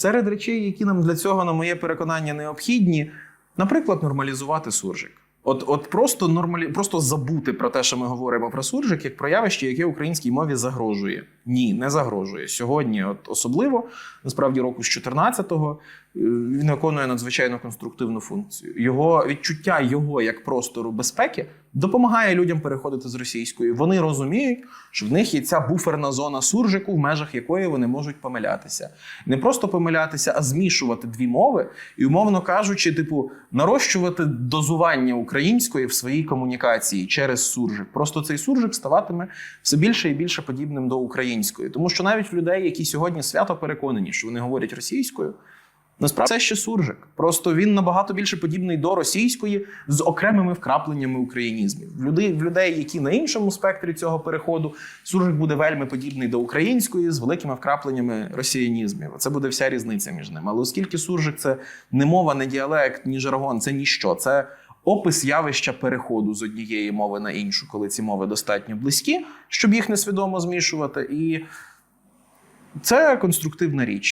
Серед речей, які нам для цього, на моє переконання, необхідні, наприклад, нормалізувати суржик. От, от просто нормалі... просто забути про те, що ми говоримо про суржик, як про явище, яке українській мові загрожує. Ні, не загрожує. Сьогодні, от особливо, насправді, року з 14-го, е, він виконує надзвичайно конструктивну функцію. Його відчуття його як простору безпеки допомагає людям переходити з російської. Вони розуміють, що в них є ця буферна зона суржику, в межах якої вони можуть помилятися. Не просто помилятися, а змішувати дві мови і, умовно кажучи, типу, нарощувати дозування української в своїй комунікації через суржик. Просто цей суржик ставатиме все більше і більше подібним до української. Тому що навіть людей, які сьогодні свято переконані, що вони говорять російською. Насправді це ще суржик. Просто він набагато більше подібний до російської з окремими вкрапленнями українізмів. В людей, в людей, які на іншому спектрі цього переходу, суржик буде вельми подібний до української з великими вкрапленнями росіянізмів. Це буде вся різниця між ними. Але оскільки суржик це не мова, не діалект, ні жаргон, це ніщо. Це опис явища переходу з однієї мови на іншу, коли ці мови достатньо близькі, щоб їх несвідомо змішувати. І це конструктивна річ.